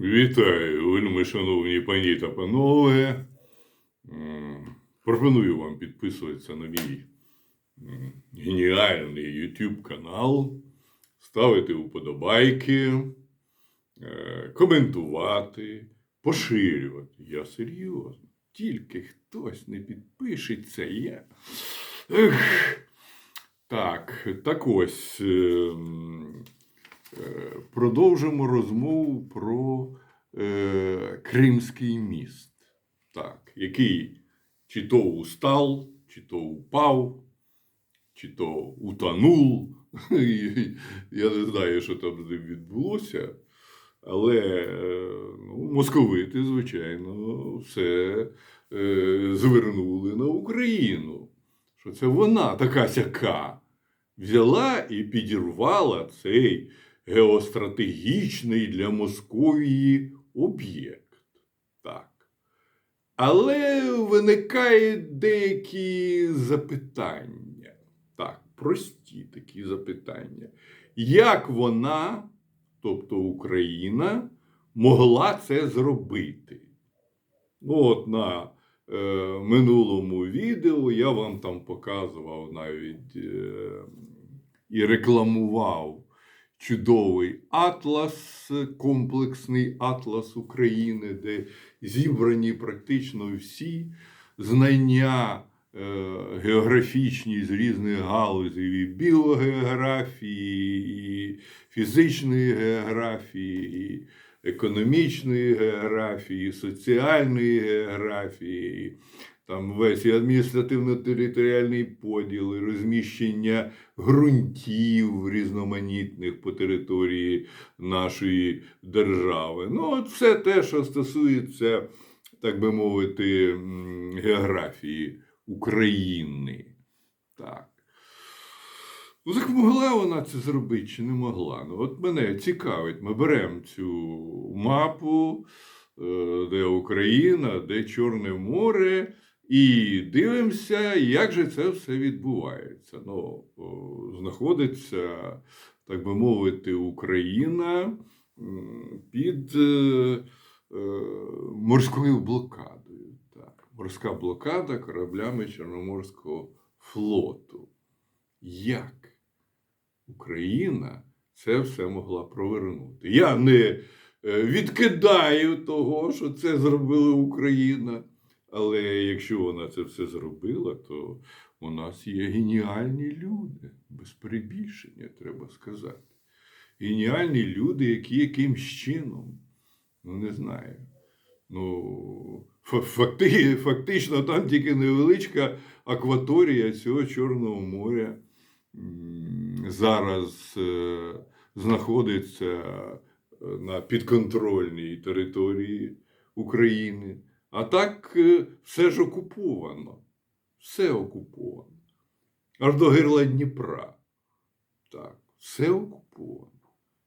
Вітаю, вельми шановні пані та панове. Пропоную вам підписуватися на мій геніальний YouTube канал, ставити вподобайки, е, коментувати, поширювати. Я серйозно. Тільки хтось не підпишеться, я. Ех. Так, так ось. Е, Продовжимо розмову про е, Кримський міст, так, який чи то устал, чи то упав, чи то утонув. Я не знаю, що там відбулося. Але е, ну, московити, звичайно, все е, звернули на Україну. Що це вона така сяка взяла і підірвала цей геостратегічний для Московії об'єкт. Так. Але виникають деякі запитання. Так, прості такі запитання. Як вона, тобто Україна, могла це зробити? Ну, от на е, минулому відео я вам там показував навіть е, і рекламував чудовий атлас, комплексний атлас України, де зібрані практично всі знання е, географічні з різних галузів і біогеографії, і фізичної географії, і економічної географії, соціальної географії. Там весь і адміністративно-територіальний поділ, і розміщення ґрунтів різноманітних по території нашої держави. Ну, от все те, що стосується, так би мовити, географії України. Так. Ну, так могла вона це зробити чи не могла? Ну, от мене цікавить, ми беремо цю мапу, е, де Україна, де Чорне море, і дивимося, як же це все відбувається. Ну, знаходиться, так би мовити, Україна під е, е, морською блокадою. Так. Морська блокада кораблями Чорноморського флоту. Як Україна це все могла провернути? Я не е, відкидаю того, що це зробила Україна. Але якщо вона це все зробила, то у нас є геніальні люди, без перебільшення, треба сказати. Геніальні люди, які якимсь чином, ну не знаю. Ну, факти, фактично, там тільки невеличка акваторія цього Чорного моря зараз е, знаходиться е, на підконтрольній території України. А так е, все ж окуповано. Все окуповано. Аж до гирла Дніпра. Так, все окуповано.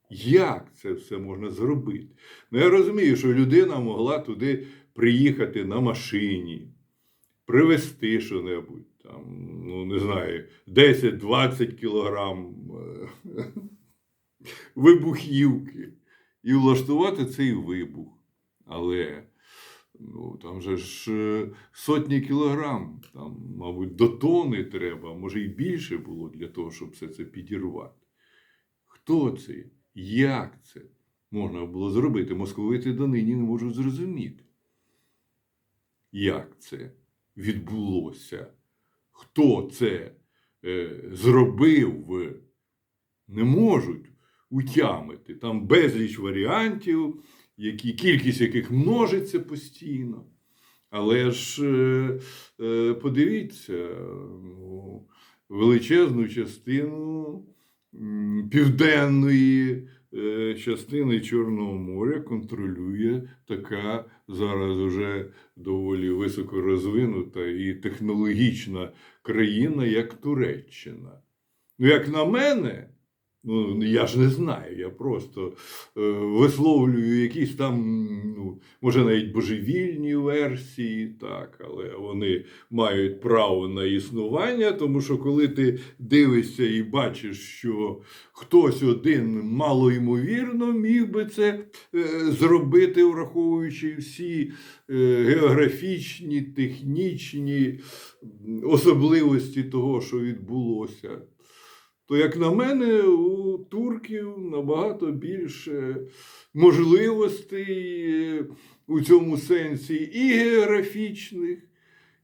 Як це все можна зробити? Ну, я розумію, що людина могла туди приїхати на машині, привезти що-небудь, там, ну, не знаю, 10-20 кілограм е, вибухівки і влаштувати цей вибух. Але ну, там же ж е, сотні кілограм, там, мабуть, до тони треба, може і більше було для того, щоб все це підірвати. Хто це? Як це можна було зробити? Московити донині не можуть зрозуміти. Як це відбулося? Хто це е, зробив? Не можуть утямити. Там безліч варіантів, які, кількість яких множиться постійно. Але ж е, е, подивіться, ну, величезну частину південної е, частини Чорного моря контролює така зараз уже доволі високо розвинута і технологічна країна, як Туреччина. Ну, як на мене, Ну, я ж не знаю, я просто е, висловлюю якісь там, ну, може, навіть божевільні версії, так, але вони мають право на існування, тому що коли ти дивишся і бачиш, що хтось один малоймовірно міг би це е, зробити, враховуючи всі е, географічні, технічні особливості того, що відбулося то, як на мене, у турків набагато більше можливостей е, у цьому сенсі і географічних,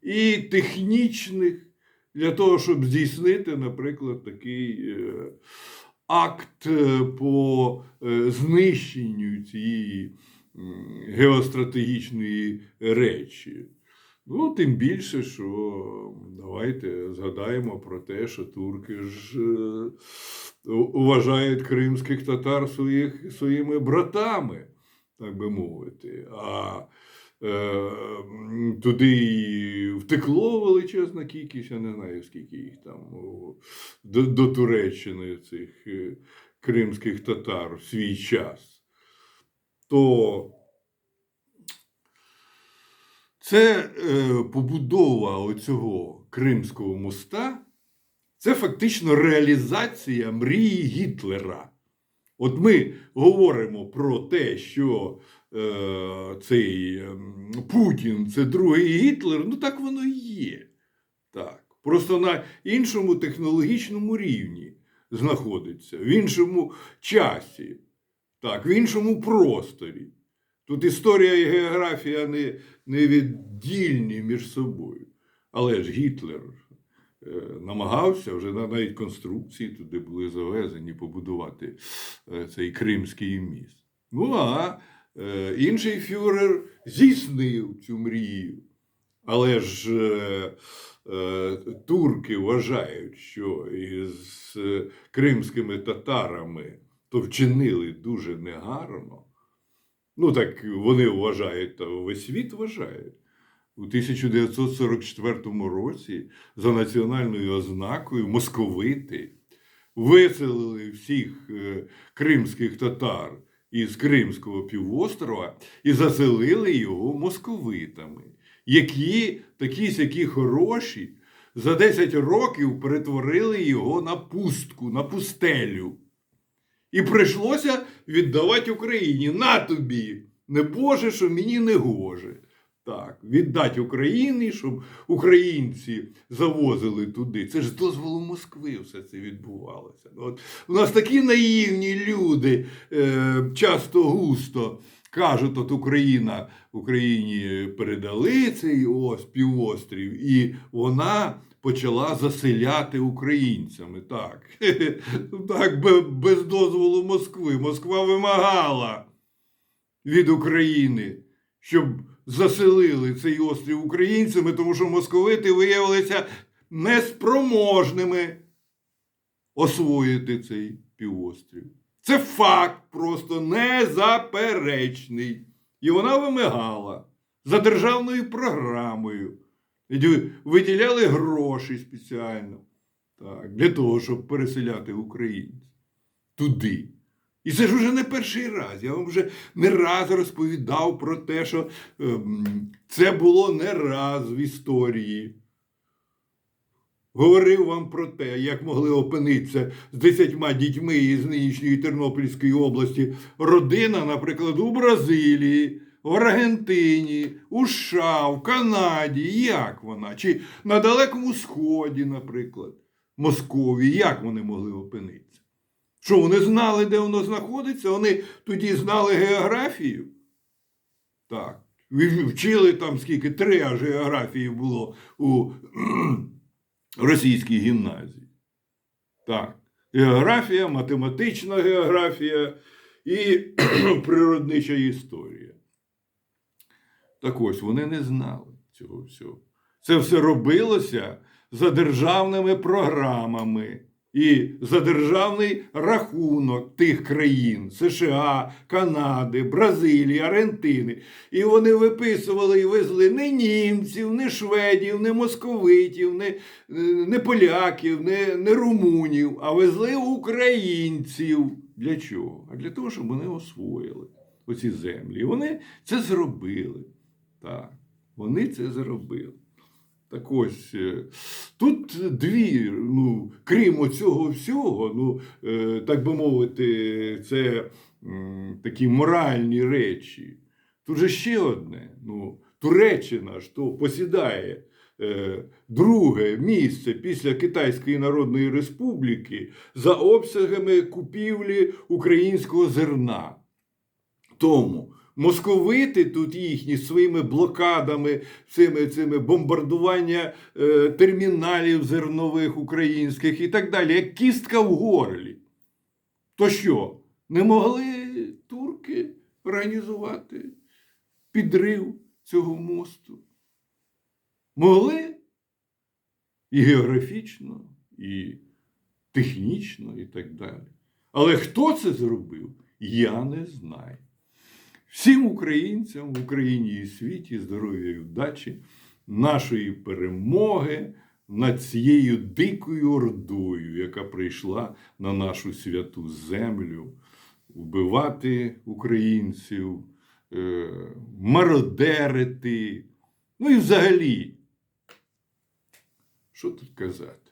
і технічних, для того, щоб здійснити, наприклад, такий е, акт е, по знищенню цієї геостратегічної речі. Ну, тим більше, що давайте згадаємо про те, що турки ж е, вважають кримських татар своїх, своїми братами, так би мовити. А е, туди і втекло величезна кількість, я не знаю, скільки їх там до, до Туреччини цих е, кримських татар в свій час. То це е, побудова оцього Кримського моста, це фактично реалізація мрії Гітлера. От ми говоримо про те, що е, цей ем, Путін це другий Гітлер, ну так воно і є. Так. Просто на іншому технологічному рівні знаходиться, в іншому часі, так, в іншому просторі. Тут історія і географія не, не віддільні між собою. Але ж Гітлер е, намагався вже навіть конструкції туди були завезені побудувати е, цей Кримський міст. Ну а е, інший фюрер здійснив цю мрію. Але ж е, е, турки вважають, що із е, кримськими татарами то вчинили дуже негарно. Ну, так вони вважають, та весь світ вважає. У 1944 році за національною ознакою московити виселили всіх е, кримських татар із Кримського півострова і заселили його московитами, які такі сякі хороші за 10 років перетворили його на пустку, на пустелю. І прийшлося віддавати Україні. На тобі! Не Боже, що мені не гоже. Так, віддати Україні, щоб українці завозили туди. Це ж з дозволу Москви все це відбувалося. Ну, От, у нас такі наївні люди е, часто густо кажуть, от Україна Україні передали цей ось півострів, і вона почала заселяти українцями. Так, Ну, так без дозволу Москви. Москва вимагала від України, щоб заселили цей острів українцями, тому що московити виявилися неспроможними освоїти цей півострів. Це факт просто незаперечний. І вона вимагала за державною програмою. Виділяли гроші спеціально так, для того, щоб переселяти українців туди. І це ж вже не перший раз. Я вам вже не раз розповідав про те, що ем, це було не раз в історії. Говорив вам про те, як могли опинитися з десятьма дітьми із нинішньої Тернопільської області родина, наприклад, у Бразилії, в Аргентині, у США, в Канаді. Як вона? Чи на Далекому Сході, наприклад, Московії, як вони могли опинитися? Що вони знали, де воно знаходиться? Вони тоді знали географію? Так. Вчили там скільки три аж географії було у російській гімназії. Так. Географія, математична географія і природнича історія. Так ось вони не знали цього всього. Це все робилося за державними програмами. і за державний рахунок тих країн США, Канади, Бразилії, Аргентини. І вони виписували і везли не німців, не шведів, не московитів, не, не поляків, не, не румунів, а везли українців. Для чого? А для того, щоб вони освоїли оці землі. І вони це зробили. Так, вони це зробили. Так ось е, тут дві, ну, крім цього всього, ну, е, так би мовити, це такі моральні речі. Тут же ще одне. Ну, Туреччина ж то посідає е, друге місце після Китайської Народної Республіки за обсягами купівлі українського зерна. Тому московити тут їхні своїми блокадами, цими, цими бомбардування е, терміналів зернових українських і так далі, як кістка в горлі. То що, не могли турки організувати підрив цього мосту? Могли і географічно, і технічно, і так далі. Але хто це зробив, я не знаю. Всім українцям в Україні і світі здоров'я і вдачі, нашої перемоги над цією дикою ордою, яка прийшла на нашу святу землю, вбивати українців, е, мародерити. Ну і взагалі, що тут казати?